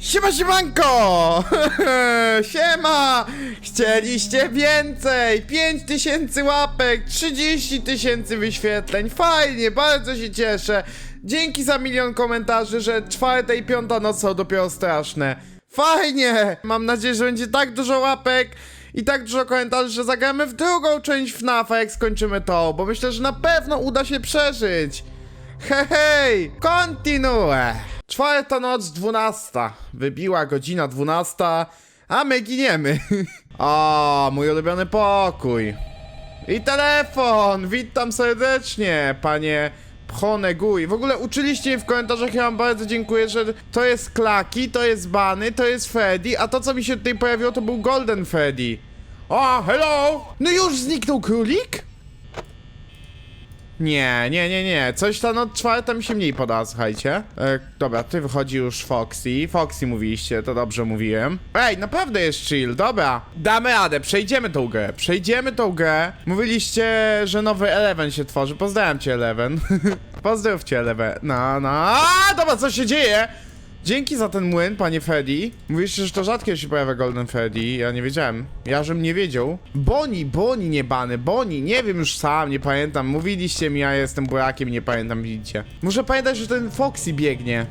Siema, siemanko! Siema! Chcieliście więcej! 5000 łapek, 30 tysięcy wyświetleń, fajnie, bardzo się cieszę. Dzięki za milion komentarzy, że czwarta i piąta noc są dopiero straszne. Fajnie! Mam nadzieję, że będzie tak dużo łapek i tak dużo komentarzy, że zagramy w drugą część FNAFa, jak skończymy to, bo myślę, że na pewno uda się przeżyć. Hej, hej! Czwarta noc, dwunasta. Wybiła godzina dwunasta, a my giniemy. o, mój ulubiony pokój. I telefon! Witam serdecznie, panie Pchoneguj. W ogóle uczyliście mnie w komentarzach, ja wam bardzo dziękuję, że to jest Klaki, to jest Bany, to jest Freddy, a to co mi się tutaj pojawiło to był Golden Freddy. O, hello! No już zniknął królik? Nie, nie, nie, nie. Coś tam od czwarta mi się mniej poda, słuchajcie. E, dobra, ty wychodzi już Foxy. Foxy mówiliście, to dobrze mówiłem. Ej, naprawdę jest chill, dobra. Damy radę, przejdziemy tą grę. Przejdziemy tą grę. Mówiliście, że nowy Eleven się tworzy. Pozdrawiam cię, Eleven. Pozdrówcie, Eleven. No, no. A, dobra, co się dzieje? Dzięki za ten młyn, panie Freddy. Mówiliście, że to rzadko się pojawia Golden Freddy. Ja nie wiedziałem. Ja żem nie wiedział. Boni, Boni niebany, Boni. Nie wiem już sam, nie pamiętam. Mówiliście mi, ja jestem burakiem, nie pamiętam, widzicie. Muszę pamiętać, że ten Foxy biegnie.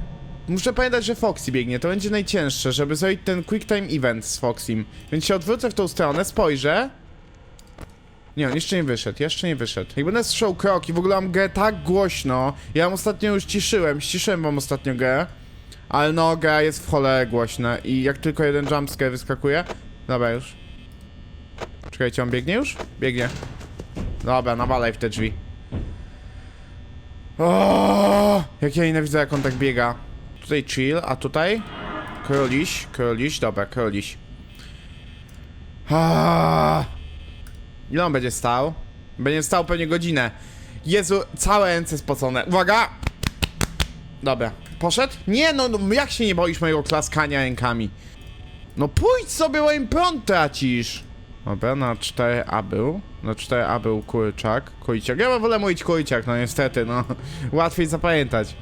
Muszę pamiętać, że Foxy biegnie. To będzie najcięższe, żeby zrobić ten Quick Time Event z Foxym. Więc się odwrócę w tą stronę, spojrzę. Nie, on jeszcze nie wyszedł, jeszcze nie wyszedł. Jak będę słyszał kroki, w ogóle mam grę tak głośno. Ja ją ostatnio już ciszyłem, ściszyłem wam ostatnio grę. Ale no, gra jest w cholerę głośna i jak tylko jeden jumpscare wyskakuje... Dobra, już. Czekajcie, on biegnie już? Biegnie. Dobra, nawalaj w te drzwi. O, jak ja nienawidzę, jak on tak biega. Tutaj chill, a tutaj? Króliś, króliś, dobra, króliś. Ah. Ile on będzie stał? Będzie stał pewnie godzinę. Jezu, całe ręce spocone. Uwaga! Dobra. Poszedł? Nie no, no, jak się nie boisz mojego klaskania rękami? No pójdź sobie, bo im prąd tracisz. Dobra, na 4A był. Na 4A był kurczak. Kujciak. Ja wolę mówić kujciak, no niestety, no. Łatwiej zapamiętać.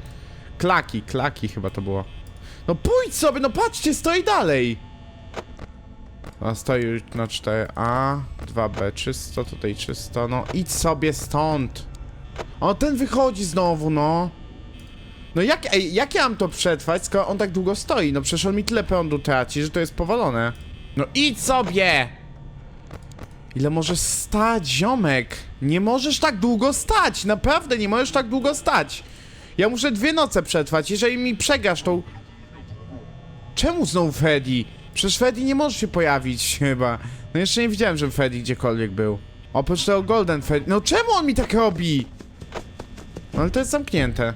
Klaki, klaki chyba to było. No pójdź sobie, no patrzcie, stoi dalej. A stoi już na 4A. 2B czysto, tutaj czysto. No idź sobie stąd. O, ten wychodzi znowu, no. No jak, jak ja mam to przetrwać, skoro on tak długo stoi? No przecież on mi tyle prądu traci, że to jest powalone. No idź sobie! Ile możesz stać, ziomek? Nie możesz tak długo stać, naprawdę nie możesz tak długo stać. Ja muszę dwie noce przetrwać, jeżeli mi przegrasz tą... Czemu znowu Freddy? Przecież Freddy nie może się pojawić chyba. No jeszcze nie widziałem, że Freddy gdziekolwiek był. Oprócz tego Golden Freddy. No czemu on mi tak robi? No ale to jest zamknięte.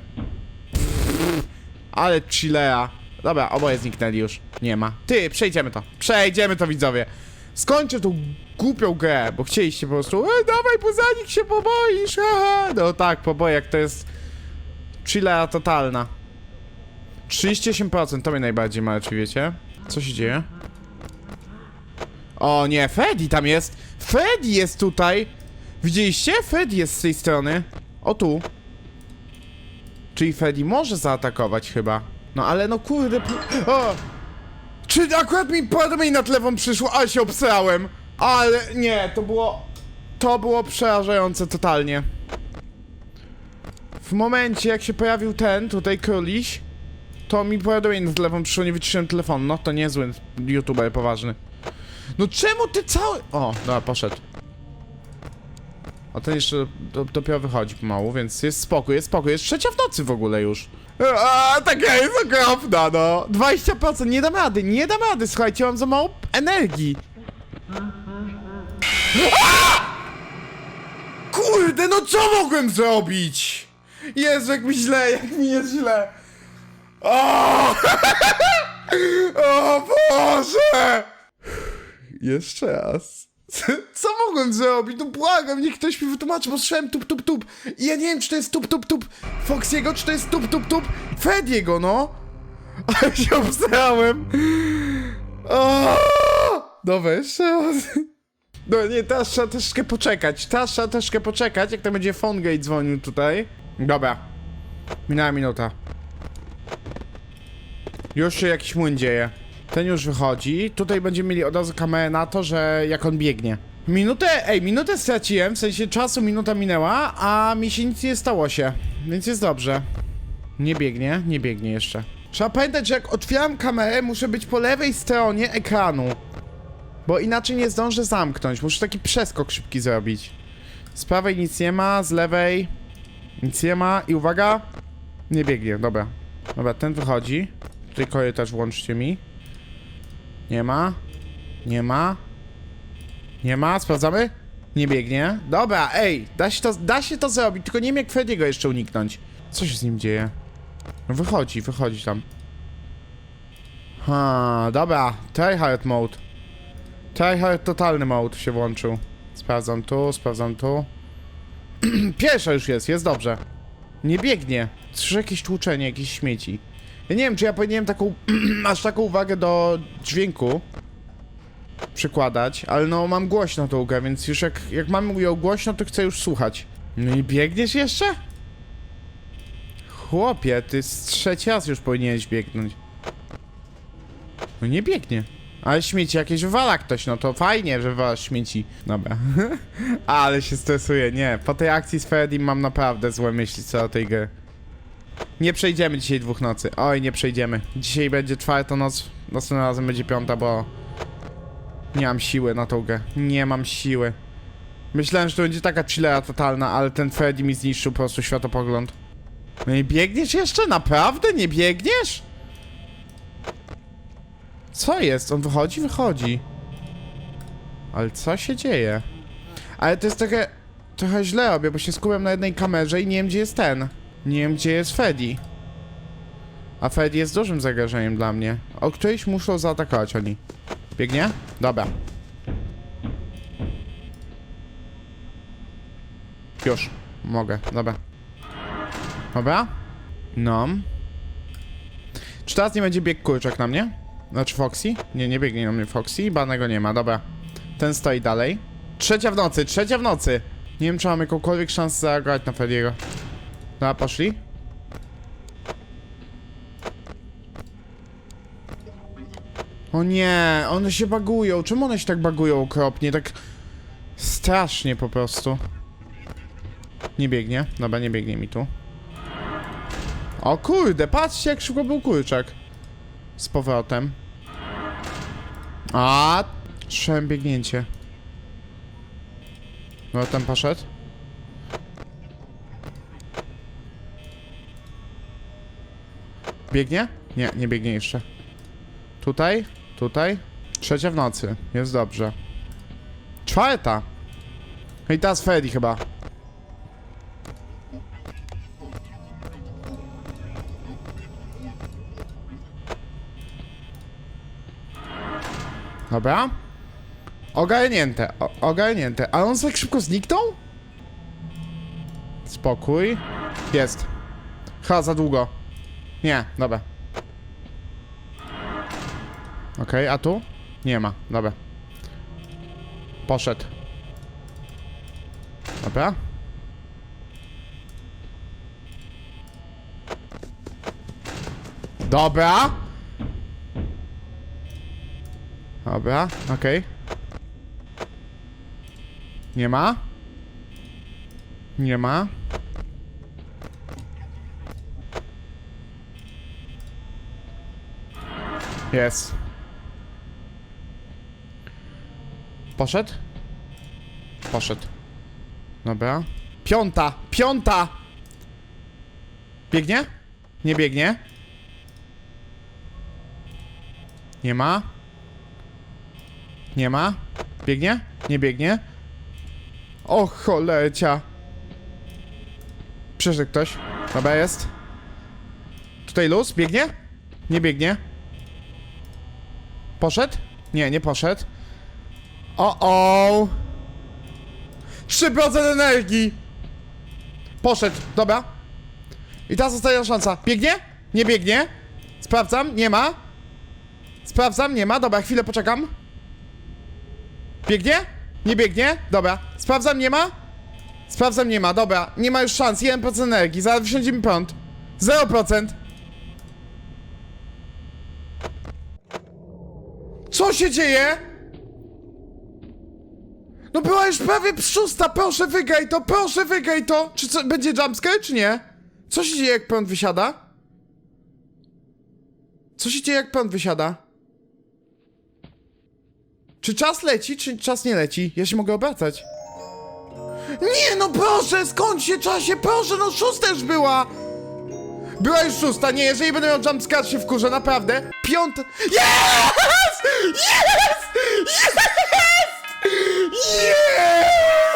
Ale chillea. Dobra, oboje zniknęli już. Nie ma. Ty, przejdziemy to. Przejdziemy to, widzowie. Skończę tą głupią grę, bo chcieliście po prostu Ej, dawaj, bo za nich się poboisz, haha. No tak, pobojek to jest chillea totalna. 38% to mnie najbardziej martwi, wiecie? Co się dzieje? O nie, Freddy tam jest! Freddy jest tutaj! Widzieliście? Freddy jest z tej strony. O tu. Czyli Freddy może zaatakować chyba. No ale no kurde... O! Czy akurat mi powiadomienie na telefon przyszło, ale się obsrałem. Ale nie, to było... To było przerażające totalnie. W momencie jak się pojawił ten, tutaj króliś, to mi powiadomienie na telefon przyszło, nie wyciszyłem telefonu. No to niezły youtuber poważny. No czemu ty cały... O, dobra, poszedł. A ten jeszcze do, dopiero wychodzi pomału, więc jest spokój, jest spokój. Jest trzecia w nocy w ogóle już. A, taka jest okropna, no. 20%, nie dam rady, nie dam rady, słuchajcie, mam za mało energii. A! Kurde, no co mogłem zrobić? Jezu, jak mi źle, jak mi jest źle. O! o Boże! Jeszcze raz. Co mogłem zrobić? No błagam, niech ktoś mi wytłumaczy, bo słyszałem tup, tup, tup. I ja nie wiem, czy to jest tup, tup, tup Foxiego, czy to jest tup, tup, tup Frediego, no. Ale się obstałem. O! Jeszcze raz. No nie, teraz trzeba troszkę poczekać. Teraz trzeba poczekać, jak to będzie Phonegate dzwonił tutaj. Dobra. Minęła minuta. Już się jakiś młyn dzieje. Ten już wychodzi. Tutaj będziemy mieli od razu kamerę na to, że jak on biegnie. Minutę, ej, minutę straciłem, w sensie czasu minuta minęła, a mi się nic nie stało się. Więc jest dobrze. Nie biegnie, nie biegnie jeszcze. Trzeba pamiętać, że jak otwieram kamerę, muszę być po lewej stronie ekranu. Bo inaczej nie zdążę zamknąć. Muszę taki przeskok szybki zrobić. Z prawej nic nie ma, z lewej nic nie ma i uwaga, nie biegnie, dobra. Dobra, ten wychodzi. Tutaj korytarz włączcie mi. Nie ma. Nie ma. Nie ma, sprawdzamy? Nie biegnie. Dobra, ej, da się to, da się to zrobić, tylko nie wiem jak Freddy'ego jeszcze uniknąć. Co się z nim dzieje? No wychodzi, wychodzi tam. Ha, dobra, tryhard mode. Tryhard totalny mode się włączył. Sprawdzam tu, sprawdzam tu. Pierwsza już jest, jest dobrze. Nie biegnie. Słyszę jakieś tłuczenie, jakieś śmieci. Ja nie wiem, czy ja powinienem taką, aż taką uwagę do dźwięku przykładać, ale no mam głośno tą grę, więc już jak, jak mam ją głośno, to chcę już słuchać. No i biegniesz jeszcze? Chłopie, ty z trzeci raz już powinieneś biegnąć. No nie biegnie. Ale śmieci jakieś wywala ktoś, no to fajnie, że wywala śmieci. Dobra. Ale się stresuję, nie. Po tej akcji z Freddy mam naprawdę złe myśli co do tej gry. Nie przejdziemy dzisiaj dwóch nocy. Oj, nie przejdziemy. Dzisiaj będzie czwarta noc, następnym razem będzie piąta, bo... Nie mam siły na tą grę. Nie mam siły. Myślałem, że to będzie taka chillera totalna, ale ten Freddy mi zniszczył po prostu światopogląd. No i biegniesz jeszcze? Naprawdę? Nie biegniesz? Co jest? On wychodzi? Wychodzi. Ale co się dzieje? Ale to jest trochę... Trochę źle robię, bo się skupiam na jednej kamerze i nie wiem, gdzie jest ten. Nie wiem, gdzie jest Freddy. A Freddy jest dużym zagrożeniem dla mnie. O którejś muszą zaatakować oni. Biegnie? Dobra. Już. Mogę. Dobra. Dobra. No. Czy teraz nie będzie bieg kurczak na mnie? Znaczy Foxy? Nie, nie biegnie na mnie Foxy. Banego nie ma, dobra. Ten stoi dalej. Trzecia w nocy, trzecia w nocy! Nie wiem, czy mam jakąkolwiek szansę zagrać na Freddy'ego. Dobra, poszli. O nie, one się bagują. Czemu one się tak bagują okropnie? Tak strasznie po prostu. Nie biegnie. Dobra, nie biegnie mi tu. O kurde, patrzcie jak szybko był kurczak. Z powrotem. A, Słyszałem biegnięcie. No, ten poszedł. Biegnie? Nie, nie biegnie jeszcze. Tutaj? Tutaj? Trzecia w nocy. Jest dobrze. Czwarta. No i teraz Freddy chyba. Dobra. Ogarnięte, o, ogarnięte. A on tak szybko zniknął? Spokój. Jest. Chyba za długo. Nie, dobra. Okej, a tu? Nie ma, dobra. Poszedł. Dobra. Dobra. Dobra, okej. Nie ma? Nie ma? Jest. Poszedł? Poszedł. Dobra. Piąta! Piąta! Biegnie? Nie biegnie. Nie ma. Nie ma. Biegnie? Nie biegnie. O cholecia. Przeszedł ktoś. Dobra, jest. Tutaj luz. Biegnie? Nie biegnie. Poszedł? Nie, nie poszedł. O o. 3% energii! Poszedł, dobra. I teraz ostatnia szansa. Biegnie? Nie biegnie. Sprawdzam, nie ma. Sprawdzam, nie ma. Dobra, chwilę poczekam. Biegnie? Nie biegnie? Dobra. Sprawdzam, nie ma? Sprawdzam, nie ma. Dobra. Nie ma już szans. 1% energii. Zaraz wsiądzie prąd. 0%. Co się dzieje? No była już prawie szósta, proszę wygaj to, proszę wygaj to! Czy co, będzie jumpscare, czy nie? Co się dzieje, jak prąd wysiada? Co się dzieje, jak prąd wysiada? Czy czas leci, czy czas nie leci? Ja się mogę obracać. Nie no proszę, skąd się czasie, proszę, no szósta już była! Była już szósta, nie, jeżeli będę miał jumpscare się wkurzę, naprawdę. Piąta... Jest! Jest! Jest! Jest!